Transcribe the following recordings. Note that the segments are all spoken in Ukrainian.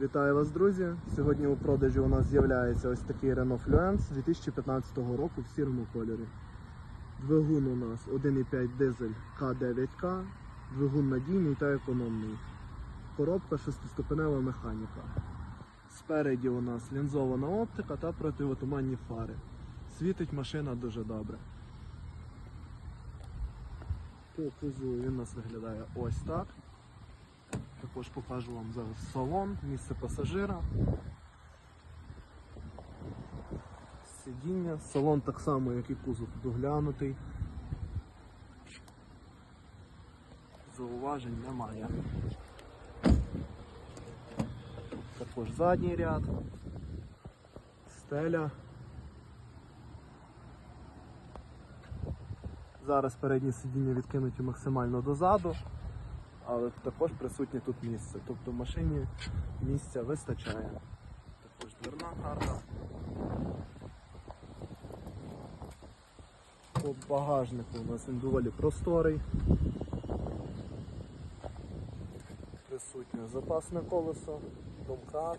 Вітаю вас, друзі! Сьогодні у продажі у нас з'являється ось такий Renault Fluence 2015 року в сірому кольорі. Двигун у нас 1,5 дизель К9К, двигун надійний та економний. Коробка шестиступенева механіка. Спереді у нас лінзована оптика та противотуманні фари. Світить машина дуже добре. По кузову він у нас виглядає ось так. Також покажу вам зараз салон, місце пасажира. Сидіння. Салон так само, як і кузов доглянутий. Зауважень немає. Також задній ряд, стеля. Зараз передні сидіння відкинуті максимально дозаду але також присутнє тут місце. Тобто в машині місця вистачає. Також дверна карта. По багажнику у нас він доволі просторий. Присутнє запасне колесо, домкрат.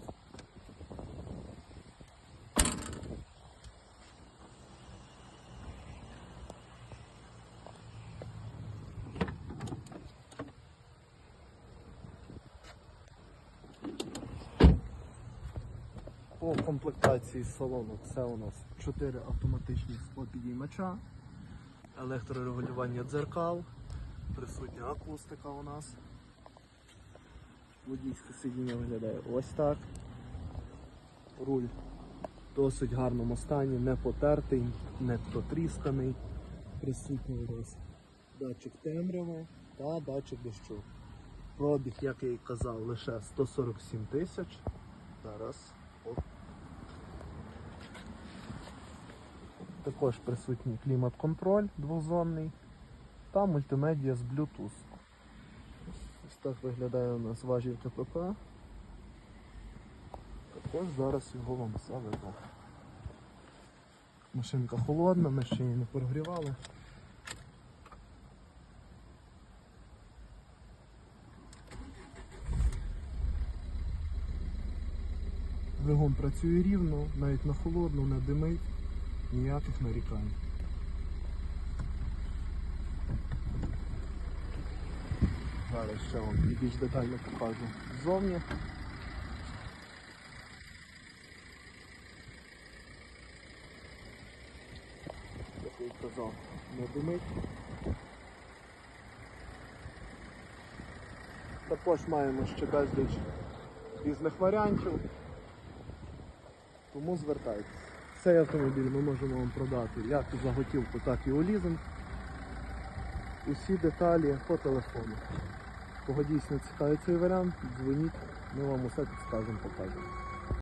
По комплектації салону це у нас 4 автоматичні склопідіймача, електрорегулювання дзеркал, присутня акустика у нас. Водійське сидіння виглядає ось так. Руль в досить гарному стані, не потертий, не потрісканий. Присутній у нас датчик темряви та датчик дощу. Пробіг, як я і казав, лише 147 тисяч. Зараз. Також присутній клімат-контроль двозонний та мультимедіа з Bluetooth. Ось так виглядає у нас важіль КПП. Також зараз його вам заведу. Машинка холодна, ми ще її не прогрівали. Двигун працює рівно, навіть на холодну, не димить, ніяких нарікань. Зараз ще вам і більш детально покажу ззовні. Як я казав, не димить. Також маємо ще безліч різних варіантів. Тому звертайтесь. Цей автомобіль ми можемо вам продати як за готівку, так і у лізинг. Усі деталі по телефону. Кого дійсно цікавить цей варіант, дзвоніть, ми вам усе підскажемо, покажемо.